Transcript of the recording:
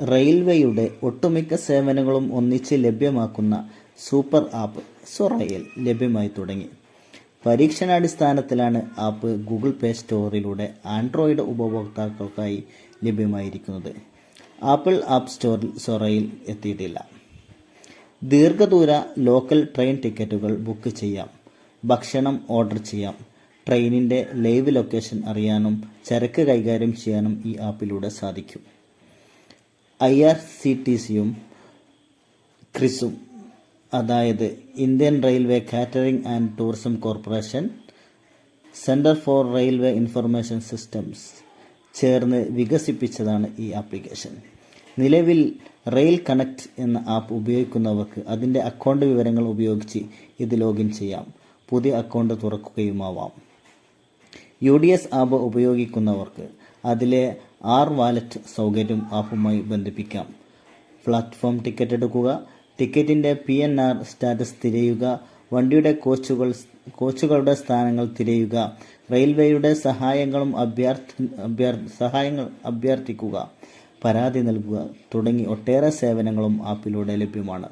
റെയിൽവേയുടെ ഒട്ടുമിക്ക സേവനങ്ങളും ഒന്നിച്ച് ലഭ്യമാക്കുന്ന സൂപ്പർ ആപ്പ് സൊറയിൽ ലഭ്യമായി തുടങ്ങി. പരീക്ഷണാടിസ്ഥാനത്തിലാണ് ആപ്പ് ഗൂഗിൾ പ്ലേ സ്റ്റോറിലൂടെ ആൻഡ്രോയിഡ് ഉപഭോക്താക്കൾക്കായി ലഭ്യമായിരിക്കുന്നത്. ആപ്പിൾ ആപ്പ് സ്റ്റോറിൽ സൊറയിൽ എത്തിയിട്ടില്ല. ദീർഘദൂര ലോക്കൽ ട്രെയിൻ ടിക്കറ്റുകൾ ബുക്ക് ചെയ്യാം. ഭക്ഷണം ഓർഡർ ചെയ്യാം. ട്രെയിനിന്റെ ലൈവ് ലൊക്കേഷൻ അറിയാനും ചരക്ക് കൈകാര്യം ചെയ്യാനും ഈ ആപ്പിലൂടെ സാധിക്കും. ഐ ആർ സി ടി സിയും ക്രിസും അതായത് Indian railway catering and tourism corporation centre for railway information systems ചേർന്ന് വികസിപ്പിച്ചതാണ് ഈ ആപ്ലിക്കേഷൻ. നിലവിൽ റെയിൽ കണക്ട് എന്ന ആപ്പ് ഉപയോഗിക്കുന്നവർക്ക് അതിന്റെ അക്കൗണ്ട് വിവരങ്ങൾ ഉപയോഗിച്ച് ഇത് ലോഗിൻ ചെയ്യാം. പുതിയ അക്കൗണ്ട് തുറക്കുകയുമാവാം. യു ഡി എസ് ആപ്പ് ഉപയോഗിക്കുന്നവർക്ക് അതിലെ ആർ വാലറ്റ് സൗകര്യം ആപ്പുമായി ബന്ധിപ്പിക്കാം. പ്ലാറ്റ്ഫോം ടിക്കറ്റ് എടുക്കുക ടിക്കറ്റിന്റെ പി എൻ ആർ സ്റ്റാറ്റസ് തിരയുക വണ്ടിയുടെ കോച്ചുകൾ കോച്ചുകളുടെ സ്ഥാനങ്ങൾ തിരയുക റെയിൽവേയുടെ സഹായങ്ങളും അഭ്യർത്ഥി അഭ്യർ സഹായങ്ങൾ അഭ്യർത്ഥിക്കുക പരാതി നൽകുക തുടങ്ങി ഒട്ടേറെ സേവനങ്ങളും ആപ്പിലൂടെ ലഭ്യമാണ്.